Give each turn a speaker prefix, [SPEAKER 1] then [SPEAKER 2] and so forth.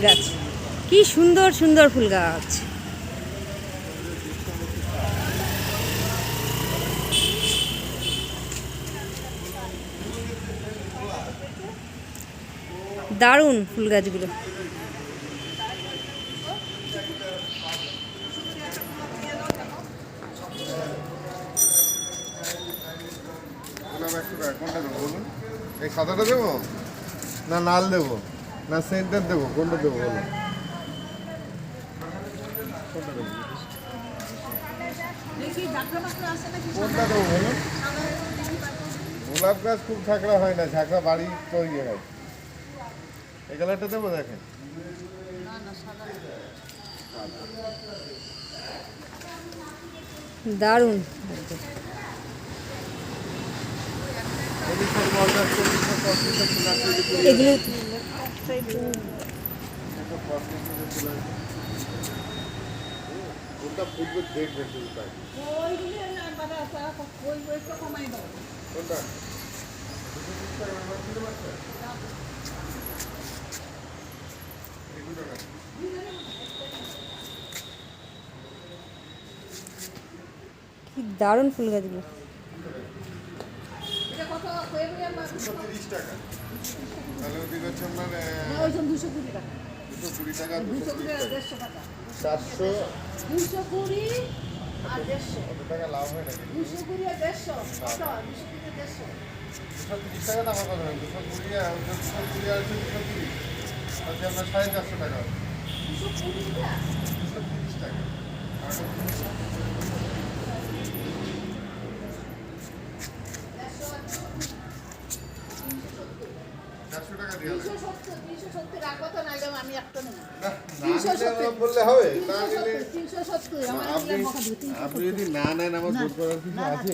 [SPEAKER 1] গাছ কি সুন্দর সুন্দর ফুল গাছ দারুণ ফুল গাছগুলো
[SPEAKER 2] এই সাদাটা দেবো? না লাল দেবো? না সেন্টার দেবো কোনটা দেবো বলুন কোনটা দেবো গোলাপ গাছ খুব ঝাঁকড়া হয় না ঝাঁকড়া বাড়ি তৈরি হয় এই কালারটা দেবো দেখেন
[SPEAKER 1] দারুণ। এগুলো
[SPEAKER 2] কোনটা ফুটবে তাই। কোনটা?
[SPEAKER 1] দারুণ ফুল গাছগুলো।
[SPEAKER 2] দুশো তিরিশ টাকা। তাহলে ওদিকে হচ্ছে আপনার
[SPEAKER 3] দুশো কুড়ি টাকা।
[SPEAKER 2] দুশো কুড়ি টাকা দুশো
[SPEAKER 3] দুশো কুড়ি
[SPEAKER 2] টাকা
[SPEAKER 3] দেড়শো টাকা।
[SPEAKER 2] চারশো।
[SPEAKER 3] দুশো কুড়ি আর দেড়শো।
[SPEAKER 2] কত টাকা লাভ হয় নাকি?
[SPEAKER 3] দুশো কুড়ি আর দেড়শো। কত দুশো কুড়ি আর দেড়শো।
[SPEAKER 2] দুশো তিরিশ টাকা দাম কত হয় দুশো কুড়ি আর দুশো কুড়ি আর দুশো তিরিশ। আপনার সাড়ে চারশো টাকা
[SPEAKER 3] দুশো কুড়িটা?
[SPEAKER 2] দুশো তিরিশ টাকা। আর বললে হবে আপনি যদি না নেন আমার বোধ করার কিছু
[SPEAKER 3] না না
[SPEAKER 2] আছে?